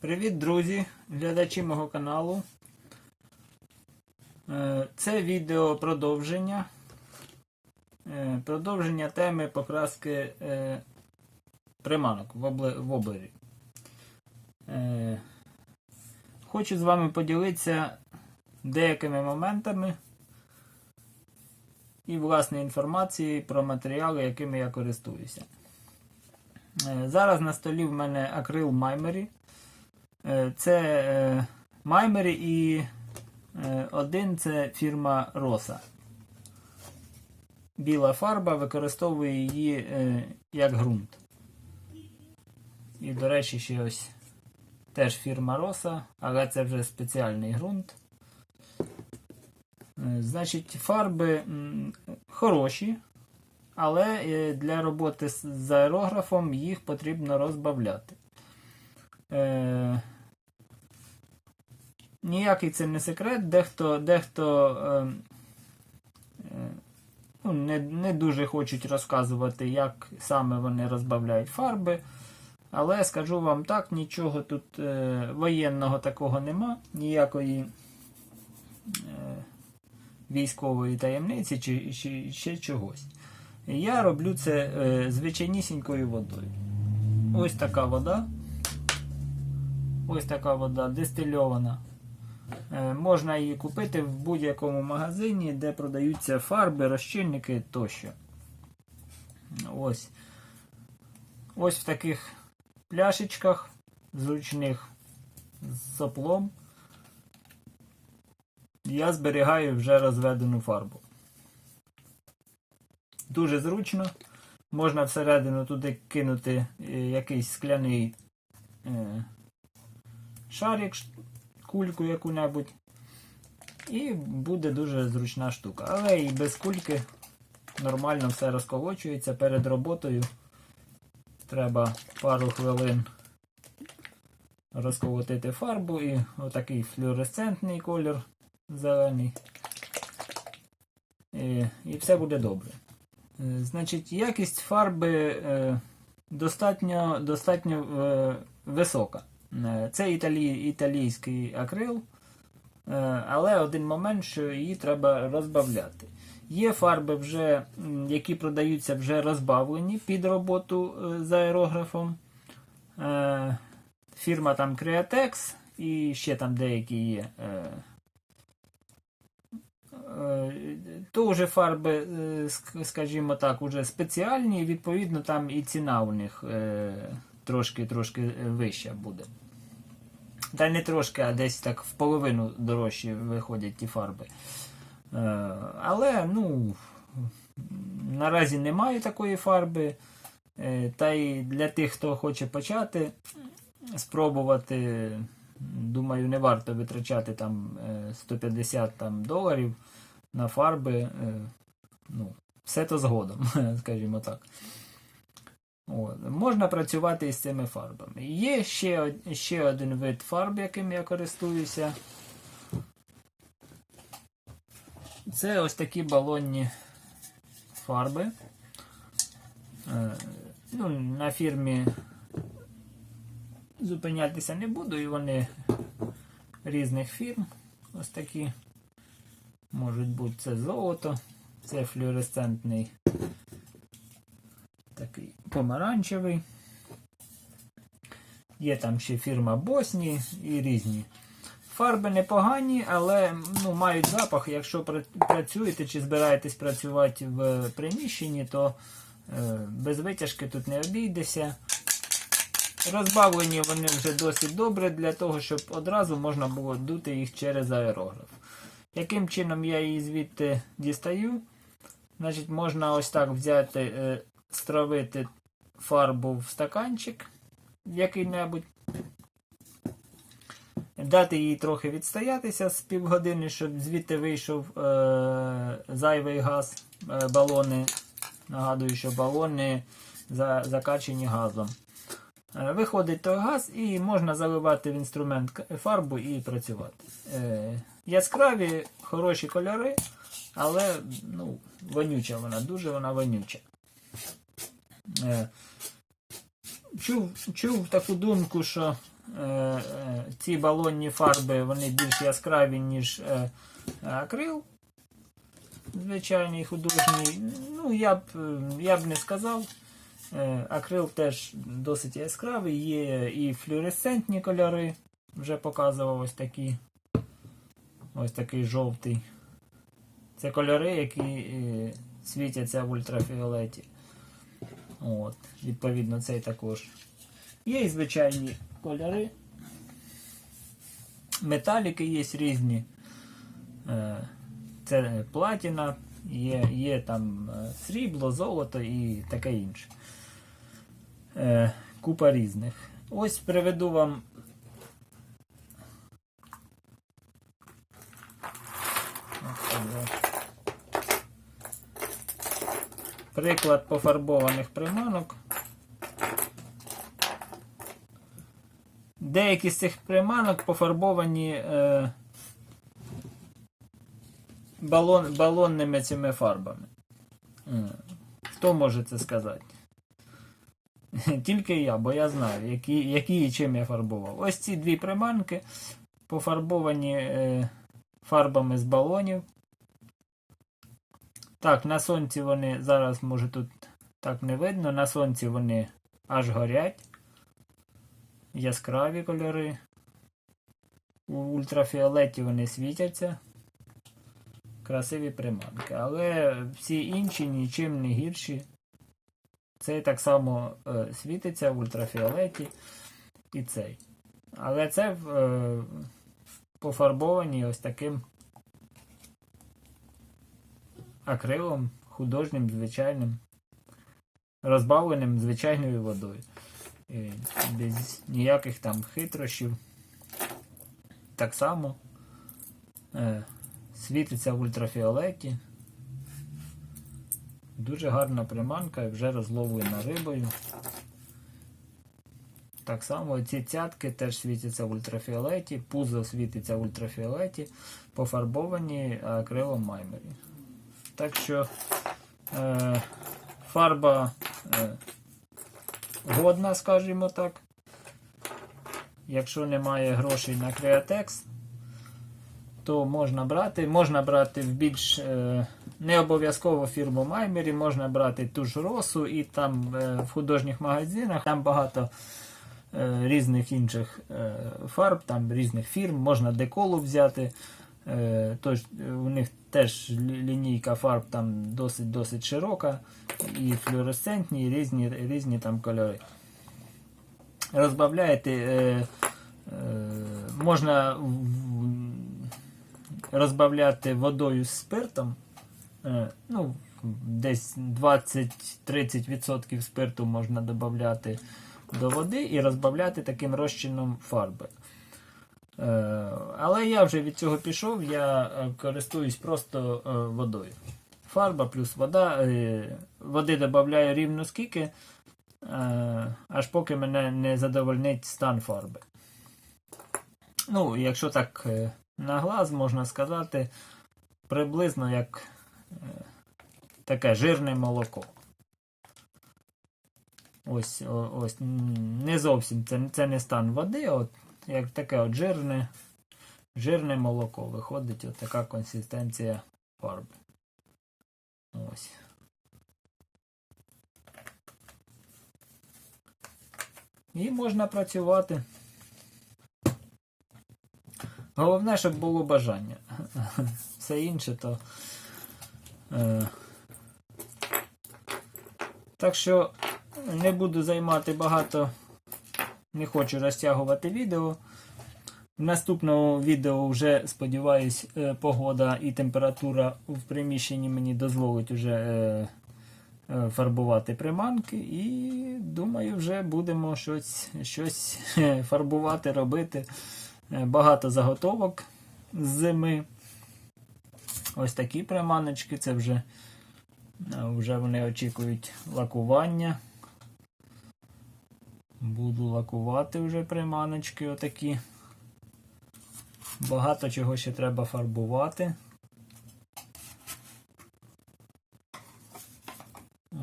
Привіт, друзі, глядачі мого каналу. Е, Це відео продовження. Е, Продовження теми покраски е, приманок в облері. Хочу з вами поділитися деякими моментами і власне інформації про матеріали, якими я користуюся. Зараз на столі в мене акрил Маймері. Е, Це е, Маймері і е, один це фірма Роса. Біла фарба використовує її як ґрунт. І, до речі, ще ось теж фірма Роса, але це вже спеціальний ґрунт. Значить, фарби хороші, але для роботи з аерографом їх потрібно розбавляти. Ніякий це не секрет. Дехто, дехто е, е, ну, не, не дуже хочуть розказувати, як саме вони розбавляють фарби. Але скажу вам так, нічого тут е, воєнного такого нема, ніякої е, військової таємниці чи, чи ще чогось. Я роблю це е, звичайнісінькою водою. Ось така вода. Ось така вода дистильована. Е, можна її купити в будь-якому магазині, де продаються фарби, розчинники тощо. Ось. Ось в таких пляшечках, зручних з соплом. Я зберігаю вже розведену фарбу. Дуже зручно. Можна всередину туди кинути е, якийсь скляний е, шарик, кульку яку-небудь. І буде дуже зручна штука. Але і без кульки нормально все розколочується перед роботою. Треба пару хвилин розколотити фарбу і отакий флюоресцентний колір зелений. І, і все буде добре. Е, Значить, якість фарби е, достатньо, достатньо е, висока. Е, Це італі, італійський акрил, е, але один момент, що її треба розбавляти. Є фарби, вже, які продаються вже розбавлені під роботу е, з аерографом. Фірма там Createx і ще там деякі є. То вже фарби, скажімо так, уже спеціальні, відповідно там і ціна у них е, трошки трошки вища буде. Та не трошки, а десь так в половину дорожчі виходять ті фарби. Е, Але, ну, наразі немає такої фарби. Е, Та й для тих, хто хоче почати спробувати, думаю, не варто витрачати там е, 150 там, доларів на фарби. е, Ну, все то згодом, скажімо так. От. Можна працювати із цими фарбами. Є ще, ще один вид фарб, яким я користуюся. Це ось такі балонні фарби. Е, Ну, на фірмі зупинятися не буду, і вони різних фірм. Ось такі. Можуть бути це золото, це флюоресцентний помаранчевий. Є там ще фірма Босні і різні. Фарби непогані, але ну, мають запах. Якщо працюєте чи збираєтесь працювати в приміщенні, то е, без витяжки тут не обійдеся. Розбавлені вони вже досить добре для того, щоб одразу можна було дути їх через аерограф. Яким чином я її звідти дістаю? Значить, можна ось так взяти, е, стравити фарбу в стаканчик який-небудь. Дати їй трохи відстоятися з півгодини, щоб звідти вийшов е, зайвий газ, е, балони. Нагадую, що балони за, закачені газом. Е, Виходить той газ і можна заливати в інструмент фарбу і працювати. Е, яскраві, хороші кольори, але ну, вонюча вона, дуже вона вонюча. Е, чув, чув таку думку, що е, е, ці балонні фарби вони більш яскраві, ніж е, акрил. Звичайний художній. Ну, я б, я б не сказав. Е, Акрил теж досить яскравий, є і флюоресцентні кольори. Вже показував ось такі. Ось такий жовтий. Це кольори, які е, світяться в ультрафіолеті. От, відповідно, цей також. Є і звичайні кольори. Металіки є різні. Е, Це платіна, є, є там е, срібло, золото і таке інше. Е, Купа різних. Ось приведу вам. Ось так, Приклад пофарбованих приманок. Деякі з цих приманок пофарбовані е, балон, балонними цими фарбами. Е, Хто може це сказати? Тільки я, бо я знаю, які, які і чим я фарбував. Ось ці дві приманки пофарбовані е, фарбами з балонів. Так, на сонці вони зараз, може тут так не видно, на сонці вони аж горять. Яскраві кольори. У ультрафіолеті вони світяться. Красиві приманки. Але всі інші нічим не гірші. Цей так само е, світиться в ультрафіолеті і цей. Але це е, пофарбовані ось таким акрилом, художнім, звичайним, розбавленим звичайною водою. Без ніяких там хитрощів. Так само е, світиться в ультрафіолеті. Дуже гарна приманка, вже розловлена рибою. Так само ці цятки теж світяться в ультрафіолеті, пузо світиться в ультрафіолеті, пофарбовані акрилом маймері. Так що е, фарба е, годна, скажімо так. Якщо немає грошей на креатекс, то можна брати. Можна брати в більш е, не обов'язково фірму Маймері, можна брати ту ж росу і там е, в художніх магазинах там багато е, різних інших е, фарб, там різних фірм, можна деколу взяти. Е, тож, е, у них теж лінійка фарб там досить досить широка, і флюоресцентні, і різні, різні там кольори. Розбавляєте, е, можна розбавляти водою з спиртом. Ну, десь 20-30% спирту можна додати до води і розбавляти таким розчином фарби. Е, але я вже від цього пішов, я е, користуюсь просто е, водою. Фарба плюс вода. Води додаю рівно скільки, аж поки мене не задовольнить стан фарби. Ну, якщо так на глаз можна сказати, приблизно як таке жирне молоко. Ось, ось не зовсім це, це не стан води, от як таке от жирне, жирне молоко. Виходить от така консистенція фарби. Ось. І можна працювати. Головне, щоб було бажання. Все інше то. Е, так що не буду займати багато, не хочу розтягувати відео. В наступному відео вже, сподіваюсь, е, погода і температура в приміщенні мені дозволить уже е, е, фарбувати приманки. І думаю, вже будемо щось, щось фарбувати, робити. Багато заготовок з зими. Ось такі приманочки, це вже, вже вони очікують лакування. Буду лакувати вже приманочки отакі. Багато чого ще треба фарбувати.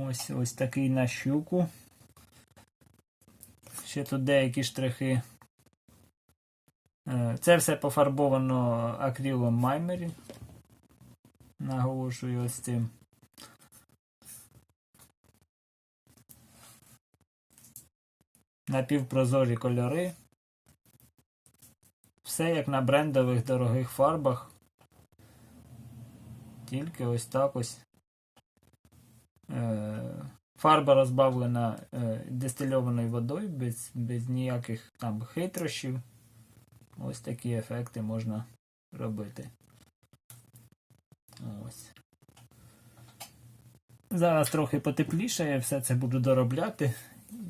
Ось ось такий на щуку. Ще тут деякі штрихи Е, Це все пофарбовано акрилом Маймері. Наголошую ось цим. Напівпрозорі кольори. Все як на брендових дорогих фарбах. Тільки ось так ось. Е, Фарба розбавлена е, дистильованою водою без, без ніяких там хитрощів. Ось такі ефекти можна робити. Ось. Зараз трохи потепліше, я все це буду доробляти.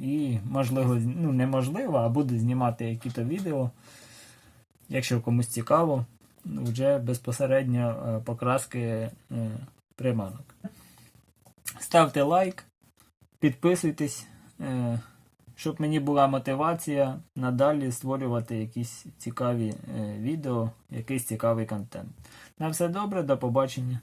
І, можливо, ну неможливо, а буду знімати які-то відео. Якщо комусь цікаво, вже безпосередньо е, покраски е, приманок. Ставте лайк, підписуйтесь, е, щоб мені була мотивація надалі створювати якісь цікаві відео, якийсь цікавий контент. На все добре, до побачення.